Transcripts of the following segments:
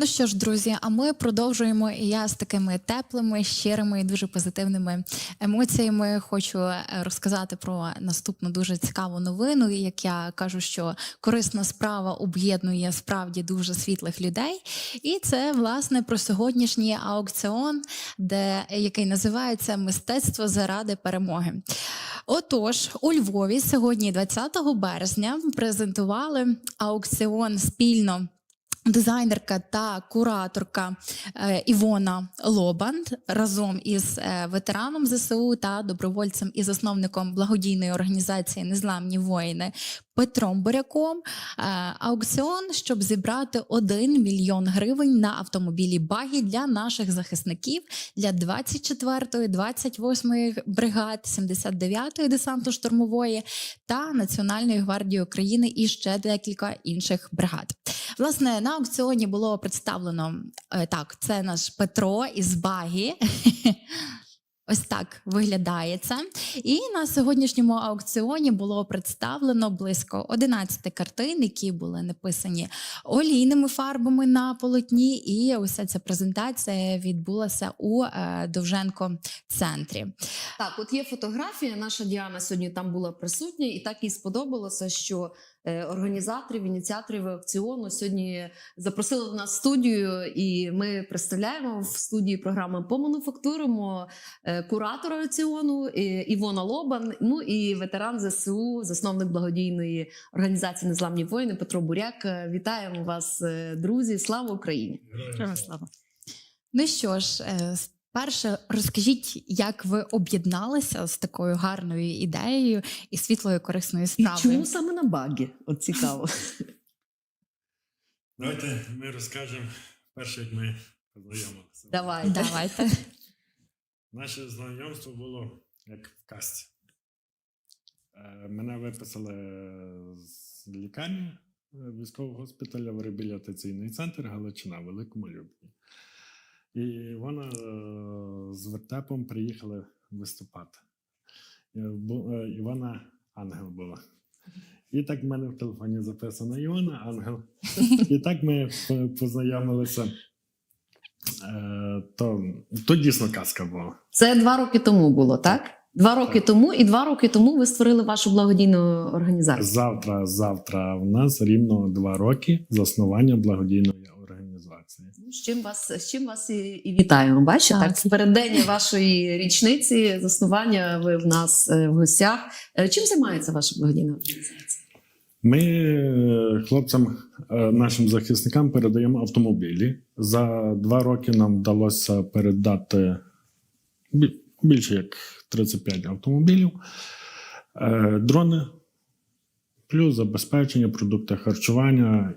Ну що ж, друзі, а ми продовжуємо. І я з такими теплими, щирими і дуже позитивними емоціями хочу е, розказати про наступну дуже цікаву новину. Як я кажу, що корисна справа об'єднує справді дуже світлих людей. І це власне про сьогоднішній аукціон, де який називається Мистецтво заради перемоги. Отож, у Львові сьогодні, 20 березня, презентували аукціон спільно. Дизайнерка та кураторка е, Івона Лобанд разом із е, ветераном ЗСУ та добровольцем і засновником благодійної організації Незламні воїни Петром Буряком. Е, аукціон, щоб зібрати 1 мільйон гривень на автомобілі багі для наших захисників для 24-ї, 28-ї бригад, 79-ї десантно-штурмової та Національної гвардії України і ще декілька інших бригад. Власне, на аукціоні було представлено е, так: це наш Петро із Багі. Ось так виглядає це. І на сьогоднішньому аукціоні було представлено близько 11 картин, які були написані олійними фарбами на полотні. І уся ця презентація відбулася у е, Довженко центрі. Так, от є фотографія. Наша Діана сьогодні там була присутня, і так їй сподобалося, що організаторів, ініціаторів аукціону сьогодні запросили в нас студію, і ми представляємо в студії програми по мануфактурому е, куратора аукціону е, Івона Лобан. Ну і ветеран ЗСУ, засновник благодійної організації Незламні воїни Петро Буряк. Е, Вітаємо вас, е, друзі! Слава Україні! Слава. Ну що ж, е, перше розкажіть, як ви об'єдналися з такою гарною ідеєю і світлою корисною І справою? чому саме на багі? От цікаво. Давайте ми розкажемо перше, як ми познайомилися. Давайте. Давайте. Наше знайомство було як в касті. Е, Мене виписали з лікарні е, військового госпіталя в реабілітаційний центр Галичина в Великому Любні. І вона е, з вертепом приїхали виступати. Е, е, Івана Ангел була. І так в мене в телефоні записано Івана Ангел. І так ми познайомилися. То, то дійсно казка була. Це два роки тому було, так? Два роки Так. тому, і два роки тому ви створили вашу благодійну організацію. Завтра, завтра у нас рівно два роки заснування благодійної організації. З чим вас з чим вас і, і вітаємо? Бачите, Так. так, з вашої річниці заснування. Ви в нас е, в гостях. Е, Чим займається ваша благодійна організація? Ми е, хлопцям, нашим захисникам, передаємо автомобілі. За два роки нам вдалося передати більше як 35 автомобілів, дрони, плюс забезпечення, продукти харчування,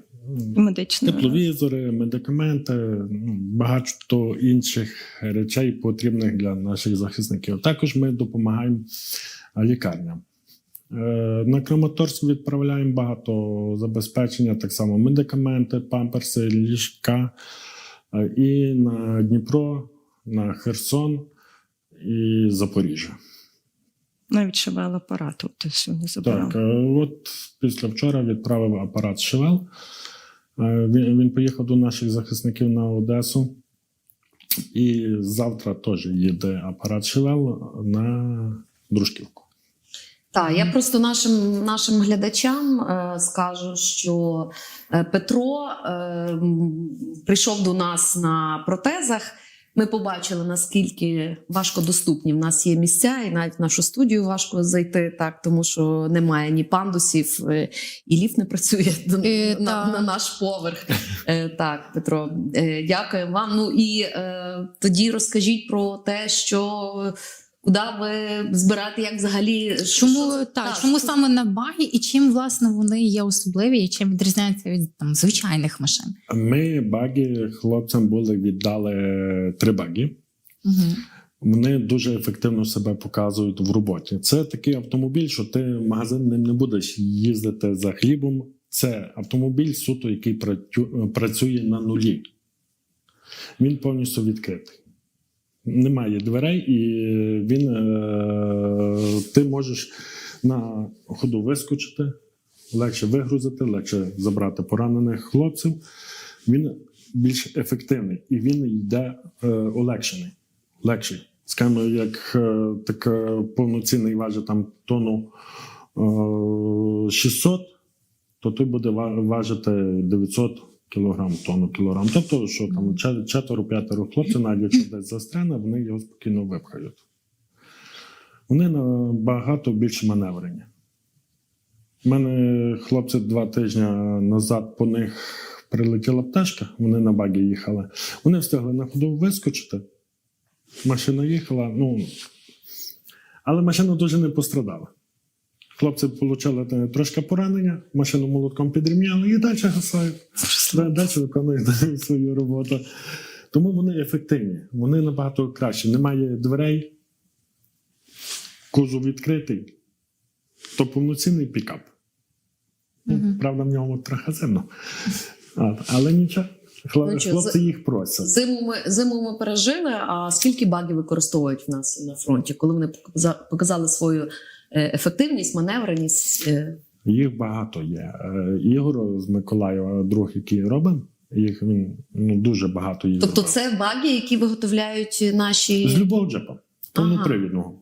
медична. Тепловізори, медикаменти, ну, багато інших речей потрібних для наших захисників. Також ми допомагаємо лікарням. Е, На Краматорськ відправляємо багато забезпечення, так само медикаменти, памперси, ліжка. Е, І на Дніпро, на Херсон і Запоріжжя. Навіть шивала апарат, от сьогодні забрав. Так, е, от після вчора відправив апарат Шевел. Е, Він, він поїхав до наших захисників на Одесу. І завтра теж їде апарат Шевел на Дружківку. Так, я просто нашим нашим глядачам е, скажу, що е, Петро е, прийшов до нас на протезах. Ми побачили, наскільки важко доступні в нас є місця, і навіть в нашу студію важко зайти, так тому що немає ні пандусів, е, і ліфт не працює і, Е, на, та. на наш поверх. Е, Так, Петро, дякую вам. Ну і е, тоді розкажіть про те, що куди ви збираєте, як взагалі Чому що- так, чому що- саме на багі і чим власне вони є особливі, і чим відрізняються від там звичайних машин? Ми баги хлопцям були віддали три баги. Угу. Вони дуже ефективно себе показують в роботі. Це такий автомобіль, що ти в магазин ним не будеш їздити за хлібом. Це автомобіль суто, який працює на нулі. Він повністю відкритий. Немає дверей, і він, е, ти можеш на ходу вискочити, легше вигрузити, легше забрати поранених хлопців. Він більш ефективний і він йде е, улегшений. Легший. Скажімо, як е, так е, повноцінний важить там тонну е, 600, то той буде важити 900 кілограм, тонну кілограм. Тобто, що там чет- четверо-п'ятеро хлопців, навіть якщо десь застряне, вони його спокійно випхають. Вони набагато більш маневрені. У мене хлопці два тижні назад по них прилетіла пташка, вони на багі їхали. Вони встигли на ходу вискочити. Машина їхала, ну. Але машина дуже не пострадала. Хлопці отримали трошки поранення, машину молотком підрівняли і далі гасають. Далі виконують свою роботу. Тому вони ефективні, вони набагато краще. Немає дверей, кузов відкритий, то повноцінний пікап. Ну, Мгм. Правда, в ньому трохи зимно. Але нічого. Ну, Хлопці їх просять. Зиму ми, зиму ми пережили. А скільки багів використовують в нас на фронті, коли вони показали свою е, ефективність, маневреність? е, Їх багато є. Е, Ігор з Миколаєва, друг, який робить, їх він ну, дуже багато їх. Тобто, це баги, які виготовляють наші з любого джипа, повнопривідного.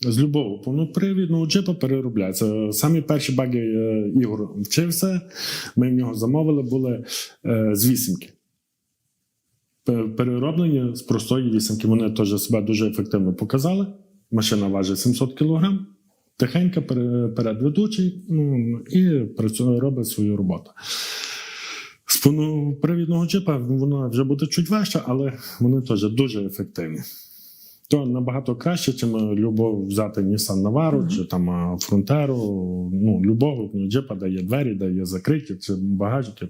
З любого повнопривідного джипа переробляється. Самі перші баги е, Ігор вчився. Ми в нього замовили, були е, з вісімки. Пе- Перероблені з простої вісімки. Вони теж себе дуже ефективно показали. Машина важить 700 кг. Тихенько пере- передведучий ну, і працює, робить свою роботу. З повнопривідного джипа воно вже буде чуть важче, але вони теж дуже ефективні. То набагато краще, чим любов взяти Nissan Navara Мгм. чи там а, Frontero, ну, любого джипа, де є двері, де є закриті, чи багажники.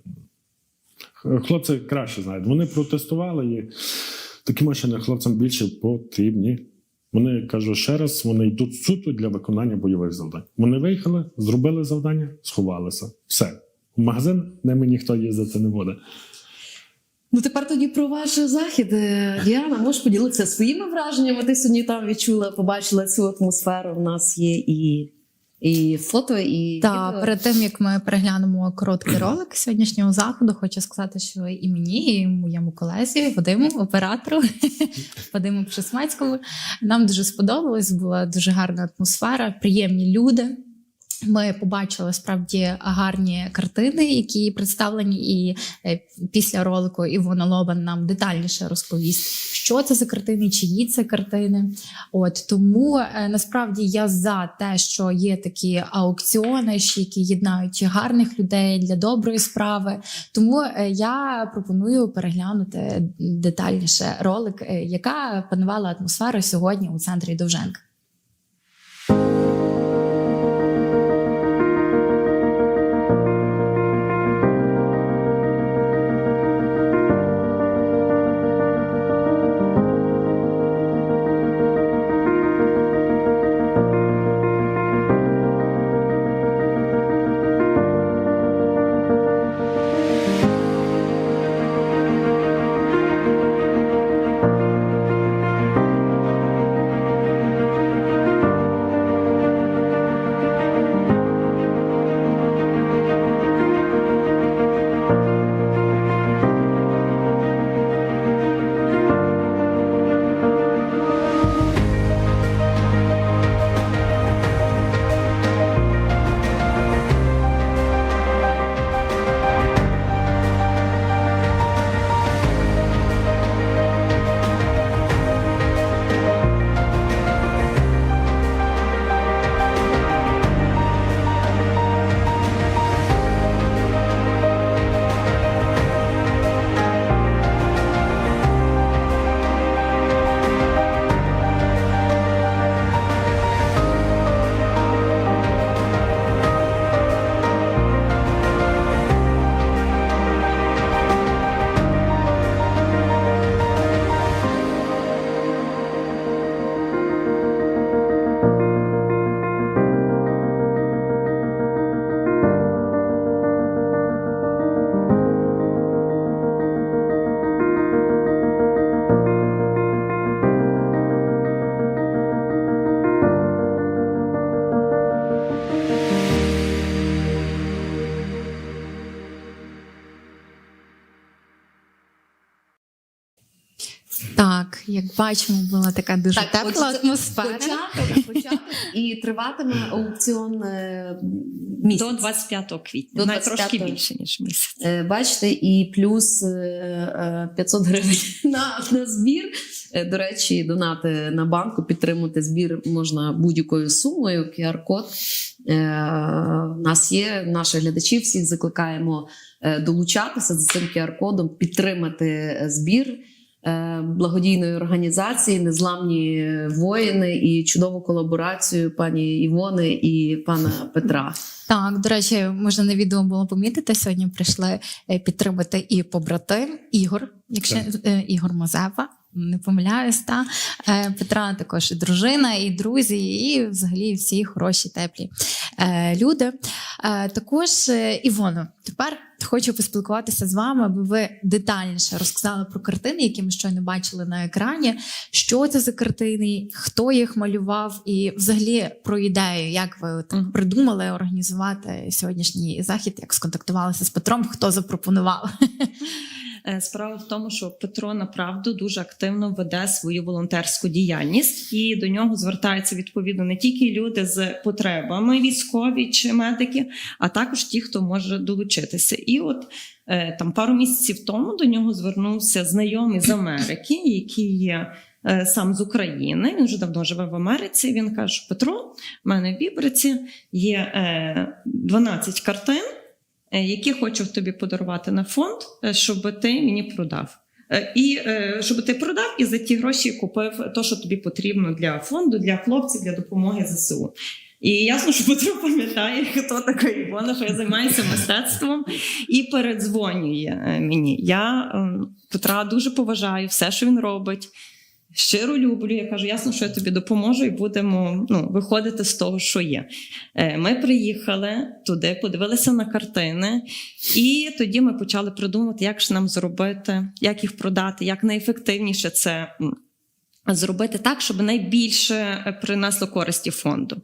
Хлопці краще знають. Вони протестували і такі машини хлопцям більше потрібні. Вони кажу ще раз, вони йдуть суто для виконання бойових завдань. Вони виїхали, зробили завдання, сховалися. Все. В магазин ними ніхто їздити не буде. Ну тепер тоді про ваш захід. Е, Діана, можеш поділитися своїми враженнями? Ти сьогодні там відчула, побачила цю атмосферу. У нас є і, і фото, і Та відео. перед тим як ми переглянемо короткий ролик сьогоднішнього заходу, хочу сказати, що і мені, і моєму колезі, Вадиму, оператору Вадиму Пшесмецькому, нам дуже сподобалось. Була дуже гарна атмосфера, приємні люди. Ми побачили справді гарні картини, які представлені, і е, після ролику Івона Лобан нам детальніше розповість, що це за картини, чиї це картини. От тому е, насправді я за те, що є такі аукціони, які єднають гарних людей для доброї справи. Тому е, я пропоную переглянути детальніше ролик, яка панувала атмосфера сьогодні у центрі Довженка. Бачимо, була така дуже Так, тепла атмосфера. Початок, початок і триватиме аукціон е, місяць. До 25 квітня, До навіть трошки більше, ніж місяць. Е, Бачите, і плюс е, е, 500 гривень на, на збір. До речі, донати на банку, підтримати збір можна будь-якою сумою. QR-код у нас є. Наших глядачів всіх закликаємо долучатися за цим QR-кодом, підтримати збір. Е, Благодійної організації Незламні воїни і чудову колаборацію пані Івони і пана Петра. Так, до речі, можна на відео було помітити. Сьогодні прийшли е, підтримати і побратим Ігор, якщо е, Ігор Мазепа. Не помиляюсь, та Е, Петра також і дружина, і друзі, і взагалі всі хороші, теплі е, люди. Також Івоно, тепер хочу поспілкуватися з вами, аби ви детальніше розказали про картини, які ми щойно бачили на екрані. Що це за картини, хто їх малював, і взагалі про ідею, як ви от Мгм. придумали організувати сьогоднішній захід, як сконтактувалися з Петром, хто запропонував? Е, Справа в тому, що Петро направду дуже активно веде свою волонтерську діяльність, і до нього звертаються відповідно не тільки люди з потребами, військові чи медики, а також ті, хто може долучитися. І от е, там пару місяців тому до нього звернувся знайомий з Америки, який є. е, Сам з України, він вже давно живе в Америці. Він каже: Петро, в мене в Бібриці є е, 12 картин, які хочу тобі подарувати на фонд, е, щоб ти мені продав. Е, І е, щоб ти продав і за ті гроші купив те, що тобі потрібно для фонду, для хлопців, для допомоги ЗСУ. І ясно, що Петро пам'ятає, хто така Івона, що я займаюся мистецтвом і передзвонює е, мені. Я е, Петра дуже поважаю все, що він робить. Щиро люблю. Я кажу, ясно, що я тобі допоможу, і будемо ну, виходити з того, що є. Е, Ми приїхали туди, подивилися на картини, і тоді ми почали придумувати, як ж нам зробити, як їх продати, як найефективніше це зробити так, щоб найбільше е, принесло користі фонду.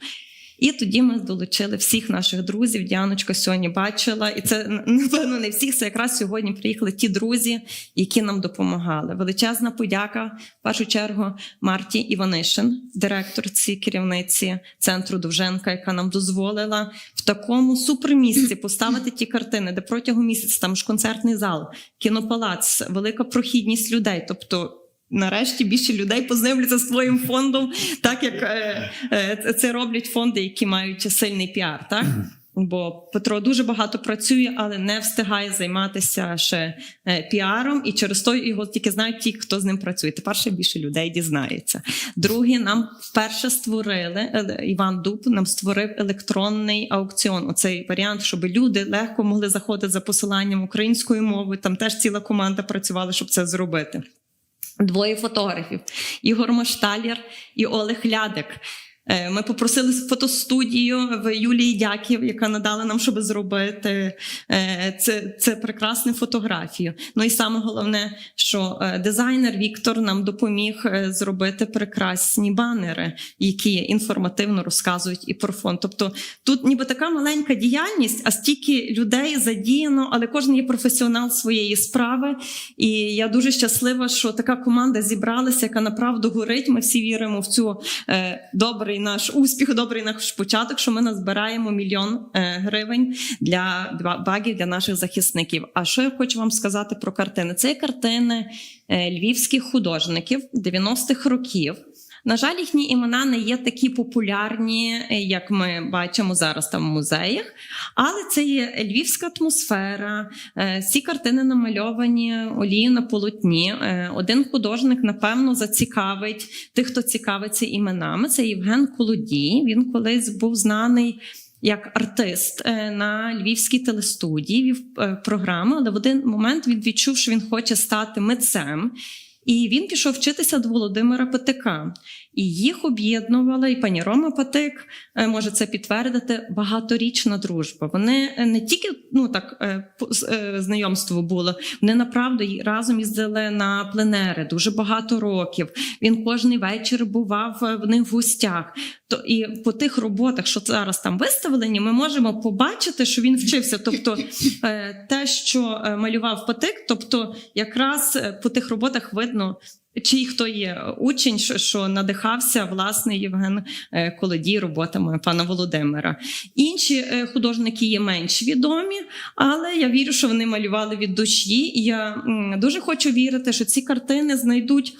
І тоді ми долучили всіх наших друзів. Діаночка сьогодні бачила, і це напевно не всіх. Це якраз сьогодні приїхали ті друзі, які нам допомагали. Величезна подяка в першу чергу Марті Іванишин, директорці, керівниці центру Довженка, яка нам дозволила в такому супермісці поставити ті картини, де протягом місяця там ж концертний зал, кінопалац, велика прохідність людей. Тобто. Нарешті більше людей познайомляться з твоїм фондом, так як е, е, це роблять фонди, які мають сильний піар. Так бо Петро дуже багато працює, але не встигає займатися ще е, піаром, і через то його тільки знають ті, хто з ним працює. Тепер ще більше людей дізнається. Друге, нам вперше створили Іван Дуб. Нам створив електронний аукціон. Оцей варіант, щоб люди легко могли заходити за посиланням українською мовою. Там теж ціла команда працювала, щоб це зробити. Двоє фотографів: Ігор Машталєр і Олег Лядик. Е, Ми попросили фотостудію в Юлії Дяків, яка надала нам, щоб зробити е, це, це прекрасну фотографію. Ну і саме головне, що е, дизайнер Віктор нам допоміг зробити прекрасні банери, які інформативно розказують і про фонд. Тобто тут ніби така маленька діяльність, а стільки людей задіяно, але кожен є професіонал своєї справи. І я дуже щаслива, що така команда зібралася, яка направду горить. Ми всі віримо в цю е, добрий наш успіх, добрий наш початок, що ми назбираємо мільйон е, гривень для багів для наших захисників. А що я хочу вам сказати про картини? Це картини е, львівських художників 90-х років. На жаль, їхні імена не є такі популярні, е, як ми бачимо зараз там в музеях. Але це є львівська атмосфера. е, Всі картини намальовані олією на полотні. Е, Один художник, напевно, зацікавить тих, хто цікавиться іменами. Це Євген Колодій. Він колись був знаний. Як артист на львівській телестудії вів програми, але в один момент він відчув, що він хоче стати митцем, і він пішов вчитися до Володимира Патика. І їх об'єднувала, і пані Рома Патик е, може це підтвердити. Багаторічна дружба. Вони е, не тільки ну так е, знайомство було, вони направду разом їздили на пленери дуже багато років. Він кожний вечір бував в них в гостях. То і по тих роботах, що зараз там виставлені, ми можемо побачити, що він вчився. Тобто те, що малював Патик, тобто якраз по тих роботах видно Чи хто є учень, що, надихався власне Євген е, Колодій роботами пана Володимира. Інші е, художники є менш відомі, але я вірю, що вони малювали від душі. І я дуже хочу вірити, що ці картини знайдуть.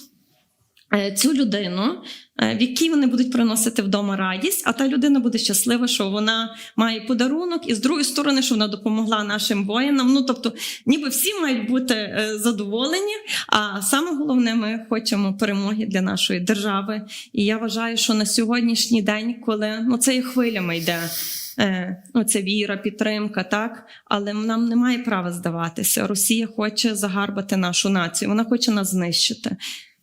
е, Цю людину, е, в якій вони будуть приносити вдома радість, а та людина буде щаслива, що вона має подарунок, і з другої сторони, що вона допомогла нашим воїнам. Ну тобто, ніби всі мають бути е, задоволені. А саме головне, ми хочемо перемоги для нашої держави. І я вважаю, що на сьогоднішній день, коли ну це є хвилями йде. Е, ну, віра, підтримка, так але нам немає права здаватися. Росія хоче загарбати нашу націю, вона хоче нас знищити.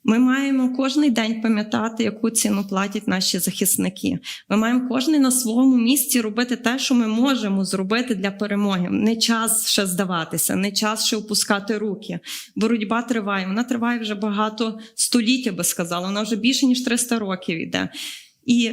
Ми маємо кожен день пам'ятати, яку ціну платять наші захисники. Ми маємо кожен на своєму місці робити те, що ми можемо зробити для перемоги. Не час ще здаватися, не час ще опускати руки. Боротьба триває. Вона триває вже багато століть, я би сказала. Вона вже більше ніж 300 років іде. І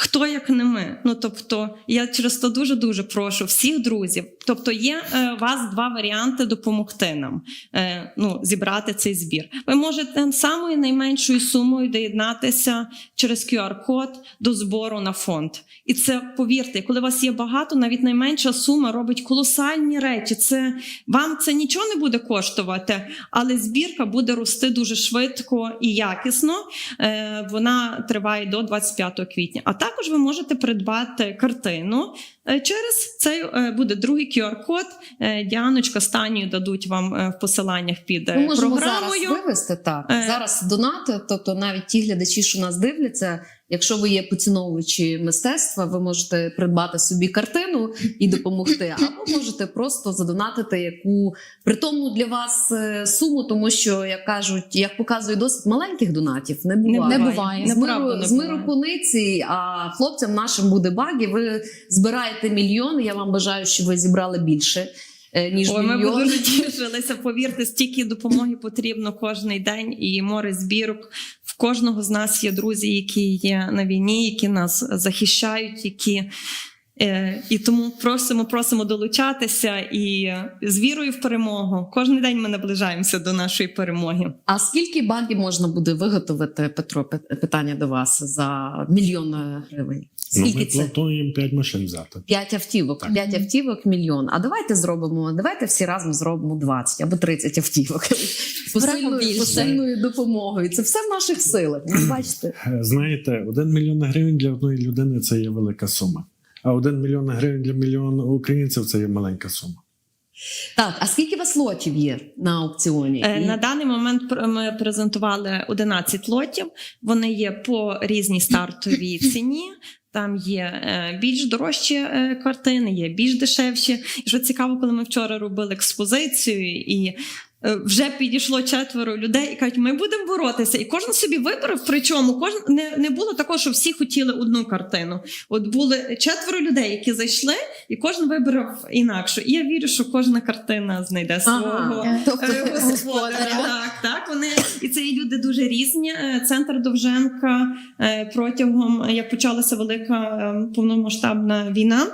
Хто як не ми? Ну тобто, я через то дуже дуже прошу всіх друзів. Тобто, є е, у вас два варіанти допомогти нам е, ну, зібрати цей збір. Ви можете самою найменшою сумою доєднатися через QR-код до збору на фонд. І це повірте, коли у вас є багато, навіть найменша сума робить колосальні речі. Це вам це нічого не буде коштувати, але збірка буде рости дуже швидко і якісно. Е, вона триває до 25 квітня. А також ви можете придбати картину. е, Через цей е, буде другий QR-код. Е, Діаночка станію дадуть вам в посиланнях під Ми можемо програмою. зараз вивести так. Зараз донати, тобто навіть ті глядачі, що нас дивляться. Якщо ви є поціновувачі мистецтва, ви можете придбати собі картину і допомогти, або можете просто задонатити яку притомну для вас е, суму, тому що як кажуть, як показує досить маленьких донатів, не буває. Не буває. З миру, не з миру куниці, а хлопцям нашим буде баги. Ви збираєте мільйон. Я вам бажаю, що ви зібрали більше. е, Ніж Ой, ми б дуже тішилися. Повірте, стільки допомоги потрібно кожен день і море збірок. Кожного з нас є друзі, які є на війні, які нас захищають, які. Е, і тому просимо, просимо долучатися і з вірою в перемогу. Кожен день ми наближаємося до нашої перемоги. А скільки багів можна буде виготовити, Петро? пи- Питання до вас за мільйон гривень. Ну, ми це? плануємо 5 машин взяти. П'ять автівок. Так. П'ять автівок мільйон. А давайте зробимо. Давайте всі разом зробимо 20 або 30 автівок. Посильною, посильною допомогою. Це все в наших силах. Бачите? Знаєте, 1 мільйон гривень для одної людини це є велика сума. А 1 мільйон гривень для мільйона українців це є маленька сума. Так, а скільки у вас лотів є на аукціоні? Е, На даний момент ми презентували 11 лотів. Вони є по різній стартовій ціні. Там є е, більш дорожчі е, картини, є більш дешевші. І що цікаво, коли ми вчора робили експозицію і. Е, Вже підійшло четверо людей і кажуть, ми будемо боротися. І кожен собі вибрав. Причому кожен не, не було такого, що всі хотіли одну картину. От були четверо людей, які зайшли, і кожен вибрав інакше. І я вірю, що кожна картина знайде свого Ага. Тобто Е, господаря. Так, так, вони і це і люди дуже різні. Е, Центр Довженка протягом як почалася велика повномасштабна війна.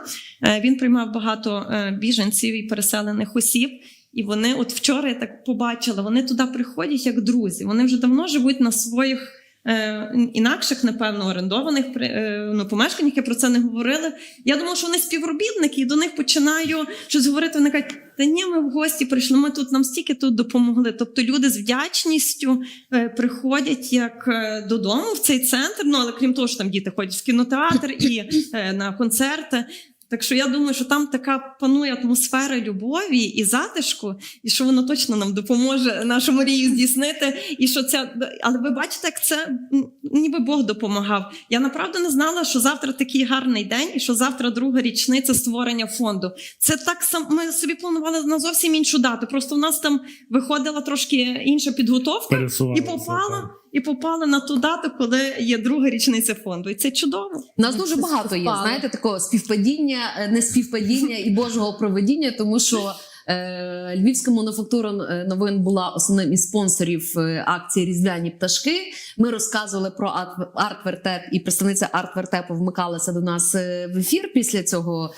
Він приймав багато біженців і переселених осіб. І вони, от вчора я так побачила, вони туди приходять як друзі. Вони вже давно живуть на своїх. е, Інакших, напевно, орендованих е, ну, помешканнях, я про це не говорили. Я думала, що вони співробітники, і до них починаю щось говорити. Вони кажуть, та ні, ми в гості прийшли. Ми тут нам стільки тут допомогли. Тобто люди з вдячністю е, приходять як е, додому в цей центр. Ну але крім того, що там діти ходять в кінотеатр і е, на концерти. Так що я думаю, що там така панує атмосфера любові і затишку, і що воно точно нам допоможе нашу мрію здійснити. І що це, але ви бачите, як це ніби Бог допомагав. Я направду не знала, що завтра такий гарний день, і що завтра друга річниця створення фонду. Це так само. Ми собі планували на зовсім іншу дату. Просто в нас там виходила трошки інша підготовка. І попала. І попала на ту дату, коли є друга річниця фонду. І це чудово. У нас дуже багато є, знаєте, такого співпадіння, е, не співпадіння і Божого проведіння, тому що е, Львівська мануфактура е, новин була основним із спонсорів акції Різдвяні пташки. Ми розказували про арт- арт-вертеп, і представниця арт-вертепу вмикалася до нас в ефір після цього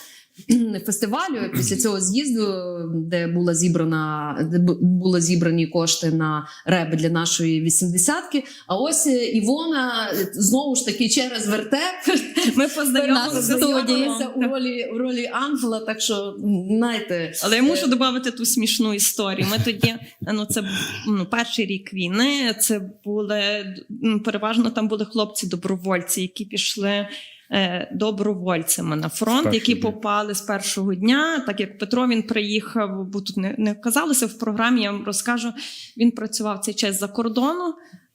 фестивалю, після цього з'їзду, де була зібрана, де були зібрані кошти на реби для нашої вісімдесятки. А ось е, Івона е, знову ж таки через вертеп Ми познайомилися у ролі в ролі ангела. Так що знаєте, Але я мушу додати ту смішну історію. Ми тоді, ну це ну, перший рік війни. Це були переважно там були хлопці-добровольці, які пішли. Е, Добровольцями на фронт, які дня. попали з першого дня. Так як Петро він приїхав, бо тут не, не казалося в програмі. Я вам розкажу. Він працював цей час за кордону,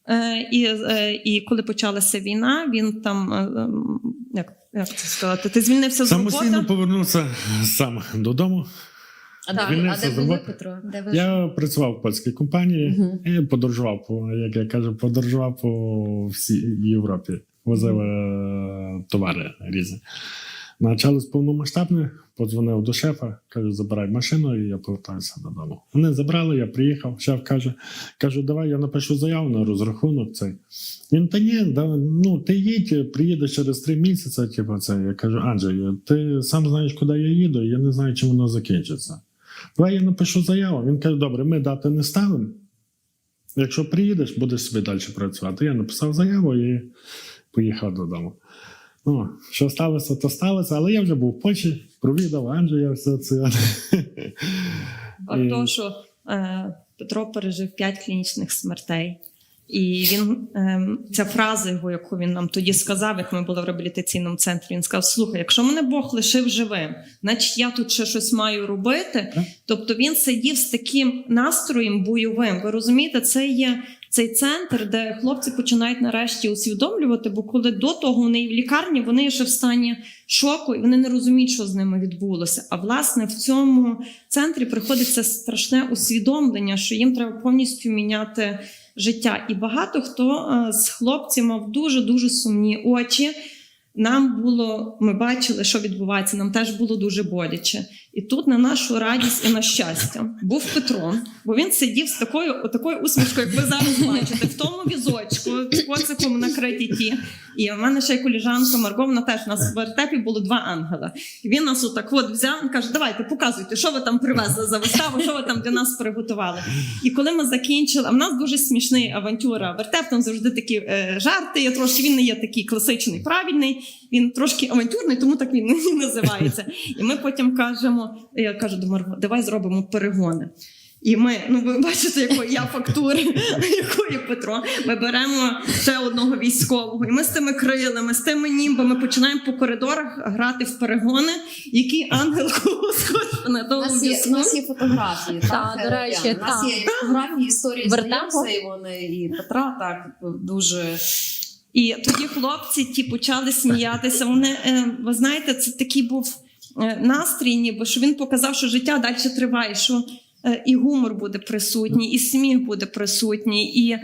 е, і, е, і коли почалася війна, він там ем, як, як це сказати, ти звільнився з роботи. Самостійно повернувся сам додому. а, де, а де були. Петро? Де ви Я працював в польській компанії Мгм. і подорожував по, як я кажу, подорожував по всій Європі, возив е, товари різні. Почалось повномасштабне, подзвонив до шефа, каже, забирай машину, і я повертаюся додому. Вони забрали, я приїхав. Шеф каже: кажу, давай я напишу заяву на розрахунок цей. Він та ні, да, ну ти їдь, приїдеш через три місяці. Типу, це. Я кажу, Анджей, ти сам знаєш, куди я їду, і я не знаю, чим воно закінчиться. Давай я напишу заяву. Він каже: добре, ми дати не ставимо. Якщо приїдеш, будеш собі далі працювати. Я написав заяву і поїхав додому. Ну, що сталося, то сталося, але я вже був в Польщі, провідав Анджея, все це. А то, що е, Петро пережив п'ять клінічних смертей. І він ем, ця фраза, його, яку він нам тоді сказав, як ми були в реабілітаційному центрі, він сказав: Слухай, якщо мене Бог лишив живим, значить я тут ще щось маю робити. Тобто він сидів з таким настроєм бойовим. Ви розумієте, це є цей центр, де хлопці починають нарешті усвідомлювати, бо коли до того вони і в лікарні, вони ще в стані шоку, і вони не розуміють, що з ними відбулося. А власне в цьому центрі приходиться страшне усвідомлення, що їм треба повністю міняти життя. І багато хто е, з хлопців мав дуже дуже сумні очі. Нам було, ми бачили, що відбувається. Нам теж було дуже боляче. І тут на нашу радість і на щастя був Петро, бо він сидів з такою, такою усмішкою, як ви зараз бачите, в тому візочку, коциком на кредиті. І в мене ще й коліжанка Марго, вона теж у нас в вертепі було два ангела. І він нас отак от взяв каже: Давайте показуйте, що ви там привезли за виставу, що ви там для нас приготували. І коли ми закінчили, а в нас дуже смішний авантюра. Вертеп там завжди такі е, жарти. Я трошки він не є такий класичний, правильний. Він трошки авантюрний, тому так він і називається. І ми потім кажемо: я кажу до Марго, давай зробимо перегони. І ми, ну ви бачите, якої я фактури, якої Петро. Ми беремо ще одного військового, і ми з тими крилами, з тими німбами починаємо по коридорах грати в перегони, який ангел схож на У того нас є, у нас є фотографії. Так, до речі? У нас є фотографії історії і вони і Петра. Так дуже І тоді хлопці ті почали сміятися. Вони, е, ви знаєте, це такий був настрій, ніби що він показав, що життя далі триває, що е, і гумор буде присутній, і сміх буде присутній, і е,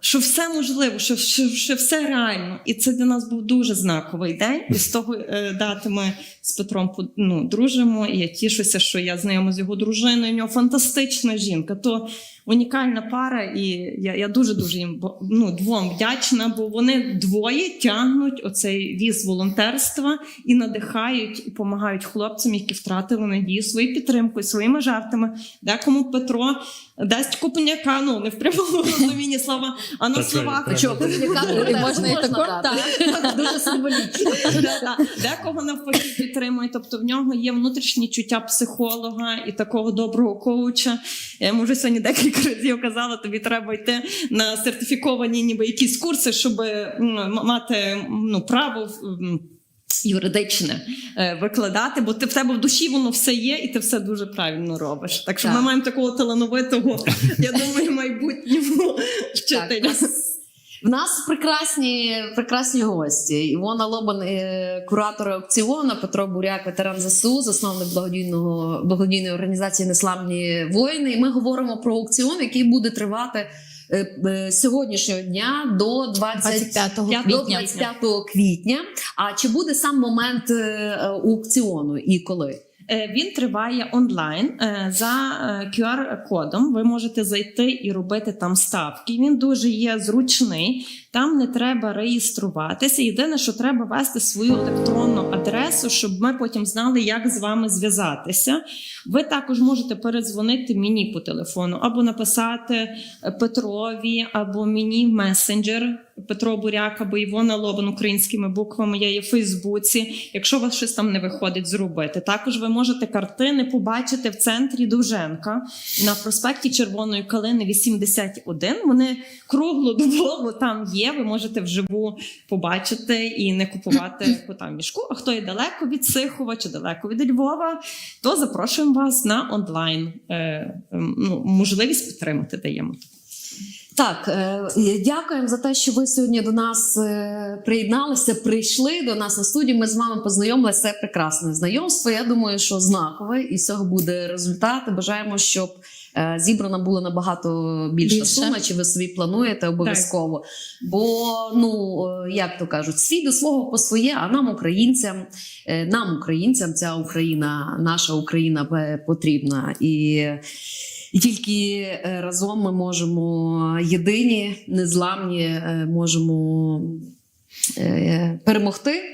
що все можливо, що, що, що все реально. І це для нас був дуже знаковий день. І з того е, дати ми з Петром ну, дружимо. І я тішуся, що я знайома з його дружиною. У нього фантастична жінка. То унікальна пара, і я, я дуже дуже їм ну, двом вдячна, бо вони двоє тягнуть оцей віз волонтерства і надихають і допомагають хлопцям, які втратили надію своєю підтримкою, своїми жартами. Декому Петро дасть купняка, ну не в прямому розумінні слова, а на словах. Чого, комунікати можна і тако, дати. Дуже символічно. Декого навпаки підтримує. Тобто в нього є внутрішні чуття психолога і такого доброго коуча. Я йому вже сьогодні декілька разів казала, тобі треба йти на сертифіковані ніби якісь курси, щоб мати ну, право. Юридичне викладати, бо ти в тебе в душі воно все є, і ти все дуже правильно робиш. Так що Так. ми маємо такого талановитого, я думаю, майбутнього вчителя. В нас- прекрасні, прекрасні гості. Івона Лобан, е, куратор аукціону, Петро Буряк, ветеран ЗСУ, засновник благодійного благодійної організації Неславні воїни. І ми говоримо про аукціон, який буде тривати сьогоднішнього дня до 25 25 до квітня. 25 квітня. А чи буде сам момент е, аукціону і коли? Е, Він триває онлайн Е, за е, QR-кодом. Ви можете зайти і робити там ставки. Він дуже є зручний. Там не треба реєструватися. Єдине, що треба ввести свою електронну адресу, щоб ми потім знали, як з вами зв'язатися. Ви також можете передзвонити мені по телефону або написати е, Петрові, або мені в месенджер Петро Буряк або Івона Лобан українськими буквами. Я є в Фейсбуці. Якщо у вас щось там не виходить зробити, також ви можете картини побачити в центрі Довженка на проспекті Червоної Калини 81. Вони круглодобово там є. Ви можете вживу побачити і не купувати в мішку. А хто є далеко від Сихова чи далеко від Львова, то запрошуємо вас на онлайн. Е, ну, можливість підтримати даємо. Так, е, дякуємо за те, що ви сьогодні до нас е, приєдналися, прийшли до нас на студію. Ми з вами познайомилися. Це прекрасне знайомство. Я думаю, що знакове, і з цього буде результат. Бажаємо, щоб зібрана була набагато більша Більше. сума. Чи ви собі плануєте обов'язково? Бо ну е, як то кажуть, свій до свого по своє, а нам, українцям, е, нам, українцям, ця Україна, наша Україна е, потрібна і. І тільки е, разом ми можемо єдині, незламні, е, можемо е, перемогти.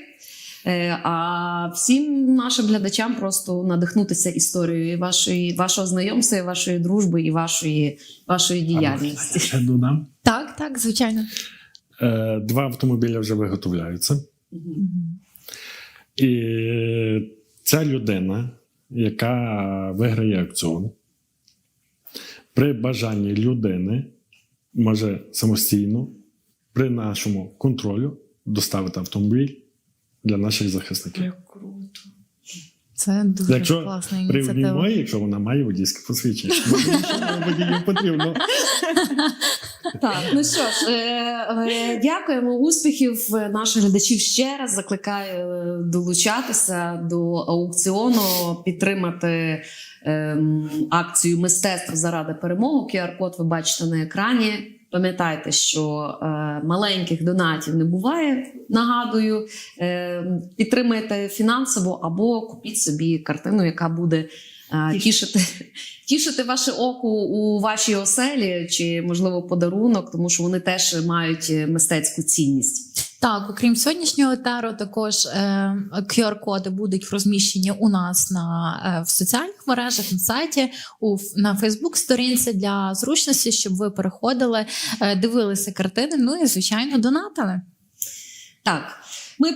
Е, А всім нашим глядачам просто надихнутися історією вашої, вашого знайомства, і вашої дружби і вашої, вашої діяльності. Ще додам. Так, так, звичайно. Е, Два автомобілі вже виготовляються. І ця людина, яка виграє акціон, при бажанні людини може самостійно при нашому контролю доставити автомобіль для наших захисників. Як круто. Це дуже Якщо класна ініціатива. війні, якщо вона має водійське посвідчення, Бо іншому потрібно. Так, ну що ж, е, е, дякуємо успіхів е, наших глядачів ще раз. Закликаю долучатися до аукціону, підтримати ем, акцію мистецтво заради перемоги. QR-код ви бачите на екрані. Пам'ятайте, що е, маленьких донатів не буває. Нагадую, е, підтримайте фінансово або купіть собі картину, яка буде е, тішити тішити ваше око у вашій оселі, чи можливо подарунок, тому що вони теж мають е, мистецьку цінність. Так, окрім сьогоднішнього етеру, також е, QR-коди будуть розміщені у нас на е, в соціальних мережах на сайті, у на Фейсбук-сторінці для зручності, щоб ви переходили, е, дивилися картини. Ну і звичайно донатили. Так,